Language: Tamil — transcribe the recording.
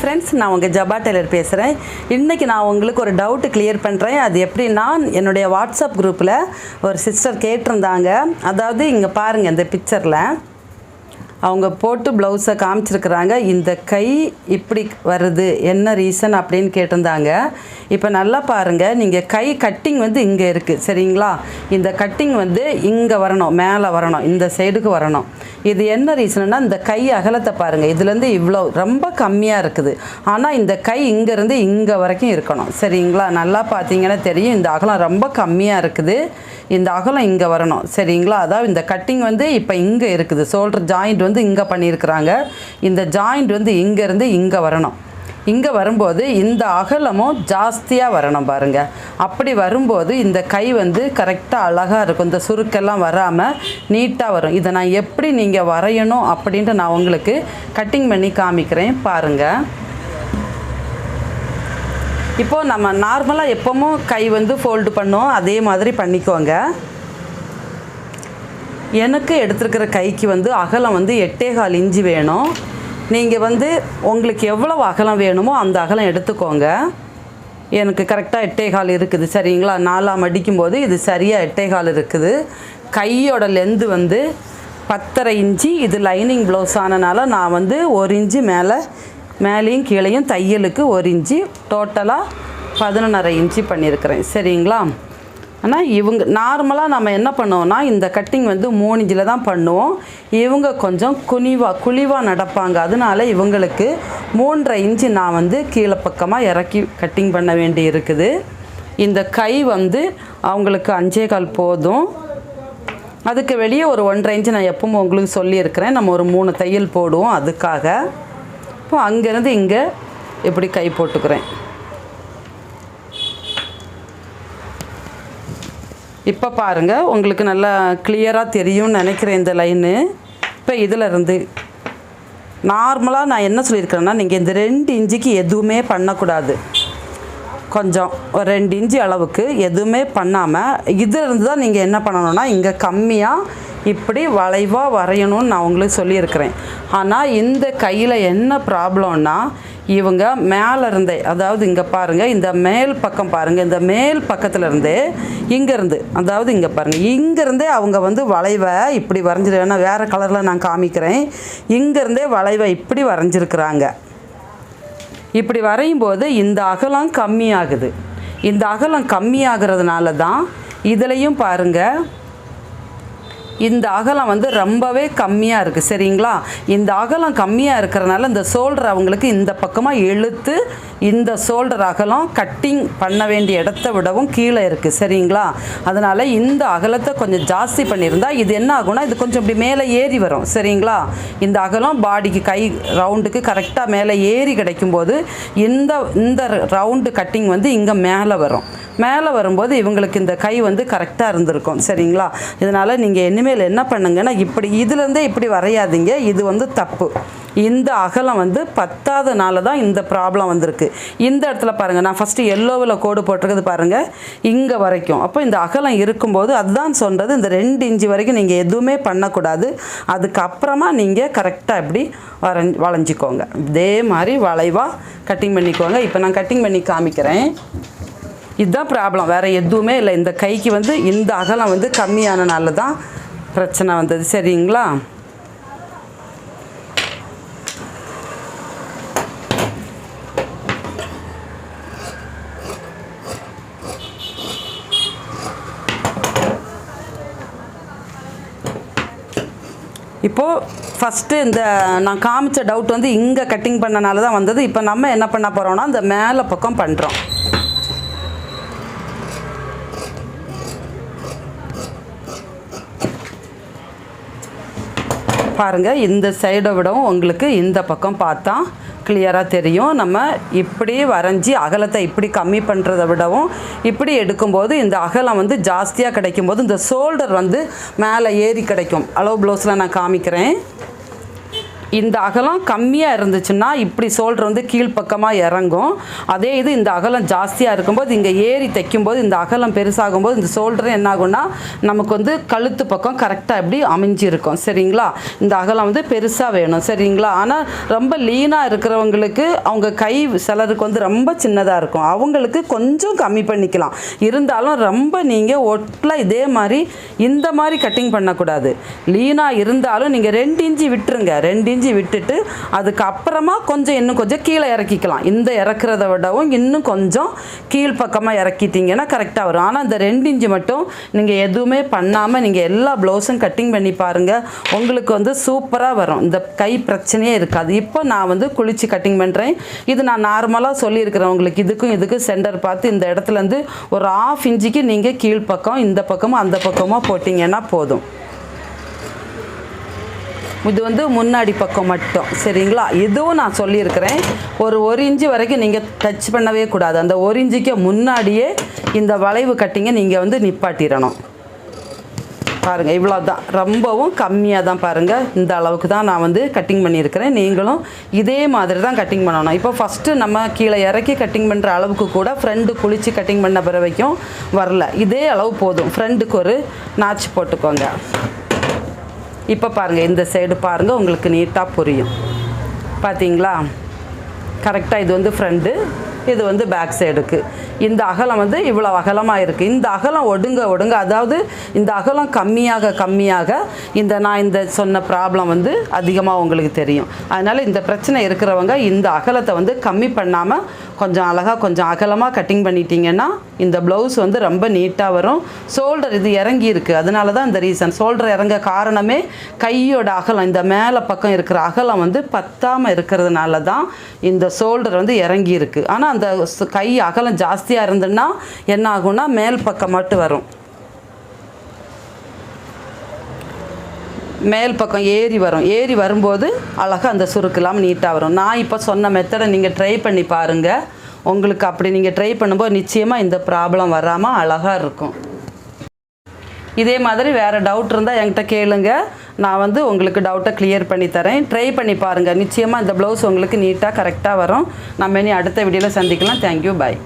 ஃப்ரெண்ட்ஸ் நான் உங்கள் ஜபா டெய்லர் பேசுகிறேன் இன்றைக்கி நான் உங்களுக்கு ஒரு டவுட்டு கிளியர் பண்ணுறேன் அது எப்படின்னா என்னுடைய வாட்ஸ்அப் குரூப்பில் ஒரு சிஸ்டர் கேட்டிருந்தாங்க. அதாவது இங்கே பாருங்கள் இந்த பிக்சரில் அவங்க போட்டு ப்ளவுஸை காமிச்சிருக்கிறாங்க. இந்த கை இப்படி வருது என்ன ரீசன் அப்படின்னு கேட்டிருந்தாங்க. இப்போ நல்லா பாருங்கள் நீங்கள் கை கட்டிங் வந்து இங்கே இருக்குது சரிங்களா? இந்த கட்டிங் வந்து இங்கே வரணும் மேலே வரணும் இந்த சைடுக்கு வரணும். இது என்ன ரீசன்னா இந்த கை அகலத்தை பாருங்கள் இதுலேருந்து இவ்வளோ ரொம்ப கம்மியாக இருக்குது. ஆனால் இந்த கை இங்கேருந்து இங்கே வரைக்கும் இருக்கணும் சரிங்களா? நல்லா பார்த்தீங்கன்னா தெரியும் இந்த அகலம் ரொம்ப கம்மியாக இருக்குது. இந்த அகலம் இங்கே வரணும் சரிங்களா? அதாவது இந்த கட்டிங் வந்து இப்போ இங்கே இருக்குது. ஷோல்டர் ஜாயிண்ட் வந்து இங்கே பண்ணியிருக்கிறாங்க. இந்த ஜாயிண்ட் வந்து இங்கேருந்து இங்கே வரணும். இங்கே வரும்போது இந்த அகலமும் ஜாஸ்தியாக வரணும் பாருங்கள் அப்படி வரும்போது இந்த கை வந்து கரெக்டாக அழகாக இருக்கும். இந்த சுருக்கெல்லாம் வராமல் நீட்டாக வரும். இதை நான் எப்படி நீங்கள் வரையணும் அப்படின்ட்டு நான் உங்களுக்கு கட்டிங் பண்ணி காமிக்கிறேன் பாருங்கள் இப்போது நம்ம நார்மலாக எப்போவும் கை வந்து ஃபோல்டு பண்ணோம். அதே மாதிரி பண்ணிக்கோங்க. எனக்கு எடுத்திருக்கிற கைக்கு வந்து அகலம் வந்து எட்டே கால் வேணும். நீங்கள் வந்து உங்களுக்கு எவ்வளவு அகலம் வேணுமோ அந்த அகலம் எடுத்துக்கோங்க. எனக்கு கரெக்டாக எட்டே கால் இருக்குது சரிங்களா? நாலாம் அடிக்கும்போது இது சரியாக எட்டே கால் இருக்குது. கையோட லென்த்து வந்து பத்தரை இன்ச்சு. இது லைனிங் ப்ளவுஸ் ஆனனால நான் வந்து ஒரு இன்ச்சு மேலே மேலேயும் கீழேயும் தையலுக்கு ஒரு இன்ச்சு. டோட்டலாக பதினொன்றரை இன்ச்சு பண்ணியிருக்கிறேன் சரிங்களா? ஆனால் இவங்க நார்மலாக நம்ம என்ன பண்ணுவோம்னா இந்த கட்டிங் வந்து மூணு இன்ச்சில் தான் பண்ணுவோம். இவங்க கொஞ்சம் குனிவாக குழிவாக நடப்பாங்க. அதனால இவங்களுக்கு மூன்றரை இன்ச்சு நான் வந்து கீழே பக்கமாக இறக்கி கட்டிங் பண்ண வேண்டி இருக்குது. இந்த கை வந்து அவங்களுக்கு அஞ்சே கால் போதும். அதுக்கு வெளியே ஒரு ஒன்றரை இன்ச்சு நான் எப்பவும் உங்களுக்கு சொல்லியிருக்கிறேன். நம்ம ஒரு மூணு தையல் போடுவோம் அதுக்காக. இப்போ அங்கேருந்து இங்கே இப்படி கை போட்டுக்கிறேன். இப்போ பாருங்கள் உங்களுக்கு நல்லா கிளியராக தெரியும்னு நினைக்கிறேன் இந்த லைனு இப்போ இதிலருந்து நார்மலாக நான் என்ன சொல்லியிருக்கிறேன்னா நீங்கள் இந்த ரெண்டு இன்ச்சுக்கு எதுவுமே பண்ணக்கூடாது. கொஞ்சம் ஒரு ரெண்டு இன்ச்சு அளவுக்கு எதுவுமே பண்ணாமல் இதிலிருந்து தான் நீங்கள் என்ன பண்ணணும்னா இங்கே கம்மியாக இப்படி வளைவாக வரையணும்னு நான் உங்களுக்கு சொல்லியிருக்கிறேன். ஆனால் இந்த கையில் என்ன ப்ராப்ளம்னா இவங்க மேலே இருந்தே அதாவது இங்கே பாருங்கள் இந்த மேல் பக்கம் பாருங்கள் இந்த மேல் பக்கத்தில் இருந்தே இங்கேருந்து அதாவது இங்கே பாருங்கள் இங்கேருந்தே அவங்க வந்து வளைவை இப்படி வரைஞ்சிரு வேணா வேறு கலரில் நான் காமிக்கிறேன். இங்கேருந்தே வளைவை இப்படி வரைஞ்சிருக்கிறாங்க. இப்படி வரையும் போது இந்த அகலம் கம்மியாகுது. இந்த அகலம் கம்மியாகிறதுனால தான் இதுலேயும் பாருங்கள் இந்த அகலம் வந்து ரொம்பவே கம்மியாக இருக்குது சரிங்களா? இந்த அகலம் கம்மியாக இருக்கிறனால இந்த ஷோல்டர் அவங்களுக்கு இந்த பக்கமாக இழுத்து இந்த ஷோல்டர் அகலம் கட்டிங் பண்ண வேண்டிய இடத்த விடவும் கீழே இருக்குது சரிங்களா? அதனால் இந்த அகலத்தை கொஞ்சம் ஜாஸ்தி பண்ணியிருந்தால் இது என்ன ஆகும்னா இது கொஞ்சம் இப்படி மேலே ஏறி வரும் சரிங்களா? இந்த அகலம் பாடிக்கு கை ரவுண்டுக்கு கரெக்டாக மேலே ஏறி கிடைக்கும்போது இந்த இந்த ரவுண்டு கட்டிங் வந்து இங்கே மேலே வரும். மேலே வரும்போது இவங்களுக்கு இந்த கை வந்து கரெக்டாக இருந்திருக்கும் சரிங்களா? இதனால் நீங்கள் இனிமேல் என்ன பண்ணுங்கன்னா இப்படி இதுலேருந்தே இப்படி வரையாதீங்க. இது வந்து தப்பு. இந்த அகலம் வந்து பத்தாதனால தான் இந்த ப்ராப்ளம் வந்திருக்கு. இந்த இடத்துல பாருங்கள் நான் ஃபஸ்ட்டு எல்லோவில் கோடு போட்டிருக்கிறது பாருங்கள் இங்கே வரைக்கும். அப்போ இந்த அகலம் இருக்கும்போது அதுதான் சொல்கிறது இந்த ரெண்டு இன்ச்சு வரைக்கும் நீங்கள் எதுவுமே பண்ணக்கூடாது. அதுக்கப்புறமா நீங்கள் கரெக்டாக இப்படி வரைஞ்சி வளைஞ்சிக்கோங்க. இதே மாதிரி வளைவாக கட்டிங் பண்ணிக்கோங்க. இப்போ நான் கட்டிங் பண்ணி காமிக்கிறேன். இதுதான் ப்ராப்ளம் வேறு எதுவுமே இல்லை. இந்த கைக்கு வந்து இந்த அகலம் வந்து கம்மியானனால தான் பிரச்சனை வந்தது. சரிங்களா? இப்போது ஃபஸ்ட்டு இந்த நான் காமிச்ச டவுட் வந்து இங்கே கட்டிங் பண்ணனால தான் வந்தது. இப்போ நம்ம என்ன பண்ண போகிறோம்னா இந்த மேலே பக்கம் பண்ணுறோம் பாருங்கள் இந்த சைடை விடவும் உங்களுக்கு இந்த பக்கம் பார்த்தா கிளியராக தெரியும். நம்ம இப்படி வரைஞ்சி அகலத்தை இப்படி கம்மி பண்ணுறதை விடவும் இப்படி எடுக்கும்போது இந்த அகலம் வந்து ஜாஸ்தியாக கிடைக்கும்போது இந்த ஷோல்டர் வந்து மேலே ஏறி கிடைக்கும். அளவு ப்ளவுஸில் நான் காமிக்கிறேன். இந்த அகலம் கம்மியாக இருந்துச்சுன்னா இப்படி சோல்டர் வந்து கீழ்ப்பக்கமாக இறங்கும். அதே இது இந்த அகலம் ஜாஸ்தியாக இருக்கும்போது இங்கே ஏறி தைக்கும்போது இந்த அகலம் பெருசாகும்போது இந்த சோல்டர் என்ன ஆகும்னா நமக்கு வந்து கழுத்து பக்கம் கரெக்டாக எப்படி அமைஞ்சிருக்கும். சரிங்களா? இந்த அகலம் வந்து பெருசாக வேணும். சரிங்களா? ஆனால் ரொம்ப லீனாக இருக்கிறவங்களுக்கு அவங்க கை சிலருக்கு வந்து ரொம்ப சின்னதாக இருக்கும். அவங்களுக்கு கொஞ்சம் கம்மி பண்ணிக்கலாம். இருந்தாலும் ரொம்ப நீங்கள் ஒட்டில் இதே மாதிரி இந்த மாதிரி கட்டிங் பண்ணக்கூடாது. லீனாக இருந்தாலும் நீங்கள் ரெண்டு இன்ச்சு விட்டுருங்க. ரெண்டு இன்ச்சு விட்டுட்டு அதுக்கப்புறமா கொஞ்சம் இன்னும் கொஞ்சம் கீழே இறக்கிக்கலாம். இந்த இறக்குறத விடவும் இன்னும் கொஞ்சம் கீழ்ப்பக்கமாக இறக்கிட்டீங்கன்னா கரெக்டாக வரும். ஆனால் இந்த ரெண்டு இன்ச்சு மட்டும் நீங்கள் எதுவுமே பண்ணாமல் நீங்கள் எல்லா ப்ளவுஸும் கட்டிங் பண்ணி பாருங்கள் உங்களுக்கு வந்து சூப்பராக வரும். இந்த கை பிரச்சனையே இருக்காது. இப்போ நான் வந்து குளித்து கட்டிங் பண்ணுறேன் இது நான் நார்மலாக சொல்லியிருக்கிறேன் உங்களுக்கு. இதுக்கும் இதுக்கும் சென்டர் பார்த்து இந்த இடத்துலேருந்து ஒரு ஆஃப் இன்ச்சுக்கு நீங்கள் கீழ்ப்பக்கம் இந்த பக்கமும் அந்த பக்கமாக போட்டிங்கன்னா போதும். இது வந்து முன்னாடி பக்கம் மட்டும். சரிங்களா? இதுவும் நான் சொல்லியிருக்கிறேன். ஒரு ஒரு இன்ச்சு வரைக்கும் நீங்கள் டச் பண்ணவே கூடாது. அந்த ஒரு இன்ச்சுக்கு முன்னாடியே இந்த வளைவு கட்டிங்கை நீங்கள் வந்து நிப்பாட்டிடணும். பாருங்கள் இவ்வளோ தான் ரொம்பவும் கம்மியாக தான் பாருங்கள் இந்த அளவுக்கு தான் நான் வந்து கட்டிங் பண்ணியிருக்கிறேன். நீங்களும் இதே மாதிரி தான் கட்டிங் பண்ணணும். இப்போ ஃபஸ்ட்டு நம்ம கீழே இறக்கி கட்டிங் பண்ணுற அளவுக்கு கூட ஃப்ரெண்டு குளித்து கட்டிங் பண்ண பிறவைக்கும் வரல. இதே அளவு போதும். ஃப்ரெண்டுக்கு ஒரு நாச்சு போட்டுக்கோங்க. இப்போ பாருங்கள் இந்த சைடு பாருங்கள் உங்களுக்கு நீட்டாக புரியும். பார்த்தீங்களா கரெக்டாக இது வந்து ஃப்ரண்ட்டு இது வந்து பேக் சைடுக்கு இந்த அகலம் வந்து இவ்வளோ அகலமாக இருக்குது இந்த அகலம் ஒடுங்க ஒடுங்க. அதாவது இந்த அகலம் கம்மியாக கம்மியாக இந்த நான் இந்த சொன்ன ப்ராப்ளம் வந்து அதிகமாக உங்களுக்கு தெரியும். அதனால் இந்த பிரச்சனை இருக்கிறவங்க இந்த அகலத்தை வந்து கம்மி பண்ணாமல் கொஞ்சம் அழகாக கொஞ்சம் அகலமாக கட்டிங் பண்ணிட்டீங்கன்னா இந்த ப்ளவுஸ் வந்து ரொம்ப நீட்டாக வரும். ஷோல்டர் இது இறங்கி இருக்குது அதனால தான் இந்த ரீசன் ஷோல்டர் இறங்க காரணமே கையோட அகலம். இந்த மேலே பக்கம் இருக்கிற அகலம் வந்து பத்தாமல் இருக்கிறதுனால தான் இந்த ஷோல்டர் வந்து இறங்கி இருக்குது ஆனால் அந்த கை அகலம் ஜாஸ்தியாக இருந்ததுன்னா என்ன ஆகும்னா மேல் பக்கம் மட்டும் வரும். மேல் பக்கம் ஏறி வரும். ஏறி வரும்போது அழகாக அந்த சுருக்கெல்லாம் நீட்டாக வரும். நான் இப்போ சொன்ன மெத்தடை நீங்கள் ட்ரை பண்ணி பாருங்கள் உங்களுக்கு அப்படி நீங்கள் ட்ரை பண்ணும்போது நிச்சயமாக இந்த ப்ராப்ளம் வராமல் அழகாக இருக்கும். இதே மாதிரி வேறு டவுட் இருந்தால் என்கிட்ட கேளுங்க. நான் வந்து உங்களுக்கு டவுட்டை கிளியர் பண்ணி தரேன். ட்ரை பண்ணி பாருங்கள் நிச்சயமாக இந்த ப்ளவுஸ் உங்களுக்கு நீட்டாக கரெக்டாக வரும். நம்ம இனி அடுத்த வீடியோவில் சந்திக்கலாம். Thank you bye